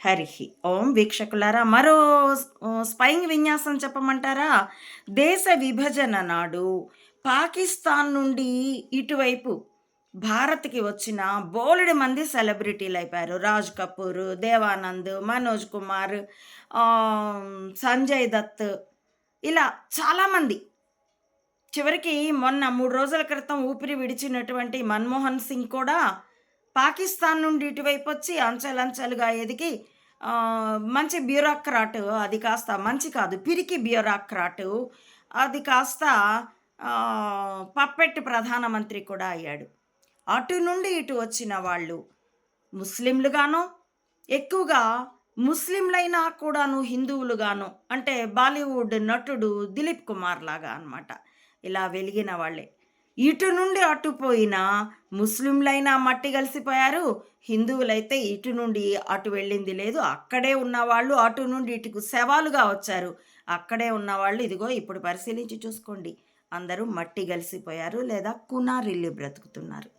హరిహి. ఓం వీక్షకులారా మరో స్పైయింగ్ విన్యాసం చెప్పమంటారా? దేశ విభజన నాడు పాకిస్తాన్ నుండి ఇటువైపు భారత్కి వచ్చిన బోలెడు మంది సెలబ్రిటీలు అయిపోయారు. రాజ్ కపూర్ దేవానంద్ మనోజ్ కుమార్ సంజయ్ దత్ ఇలా చాలామంది. చివరికి మొన్న మూడు రోజుల క్రితం ఊపిరి విడిచినటువంటి మన్మోహన్ సింగ్ కూడా పాకిస్తాన్ నుండి ఇటువైపు వచ్చి అంచెలంచెలుగా ఎదిగి మంచి బ్యూరోక్రాట్ అది కాస్త మంచి కాదు పిరికి బ్యూరోక్రాట్ అది కాస్త పప్పెట్ పప్పెట్టి ప్రధానమంత్రి కూడా అయ్యాడు. అటు నుండి ఇటు వచ్చిన వాళ్ళు ముస్లింలుగాను ఎక్కువగా ముస్లింలైనా కూడాను హిందువులుగాను అంటే బాలీవుడ్ నటుడు దిలీప్ కుమార్ లాగా అనమాట ఇలా వెలిగిన వాళ్ళే. ఇటు నుండి అటు పోయిన ముస్లింలైనా మట్టి కలిసిపోయారు. హిందువులైతే ఇటు నుండి అటు వెళ్ళింది లేదు. అక్కడే ఉన్నవాళ్ళు అటు నుండి ఇటుకు శవాలుగా వచ్చారు. అక్కడే ఉన్నవాళ్ళు ఇదిగో ఇప్పుడు పరిశీలించి చూసుకోండి. అందరూ మట్టి కలిసిపోయారు లేదా కునారిల్లు బ్రతుకుతున్నారు.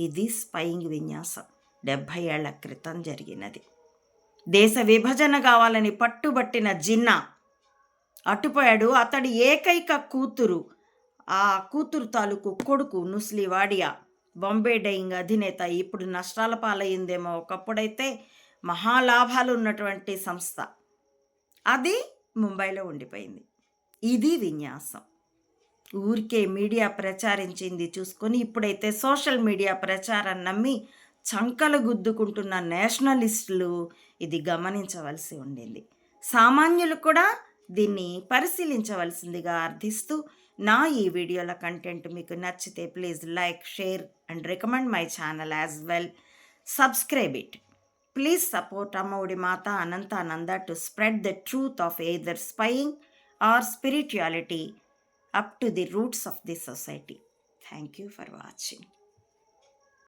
ఇది స్పైయింగ్ విన్యాసం. డెబ్భై ఏళ్ళ క్రితం జరిగినది. దేశ విభజన కావాలని పట్టుబట్టిన జిన్నా అటుపోయాడు. అతడి ఏకైక కూతురు ఆ కూతురు తాలూకు కొడుకు నుస్లి వాడియా. బాంబే డైయింగ్ అధినేత ఇప్పుడు నష్టాల పాలయ్యిందేమో ఒకప్పుడైతే మహాలాభాలు ఉన్నటువంటి సంస్థ. అది ముంబైలో ఉండిపోయింది. ఇది విన్యాసం. ఊరికే మీడియా ప్రచారించింది చూసుకొని ఇప్పుడైతే సోషల్ మీడియా ప్రచారం నమ్మి చంకలు గుద్దుకుంటున్న నేషనలిస్టులు ఇది గమనించవలసి ఉండింది. సామాన్యులు కూడా దీన్ని పరిశీలించవలసిందిగా అర్థిస్తూ నా ఈ వీడియోల కంటెంట్ మీకు నచ్చితే please like share and recommend my channel as well. Subscribe it. Please support Amma Vodi Mata Anantananda to spread the truth of either spying or spirituality up to the roots of the society. Thank you for watching.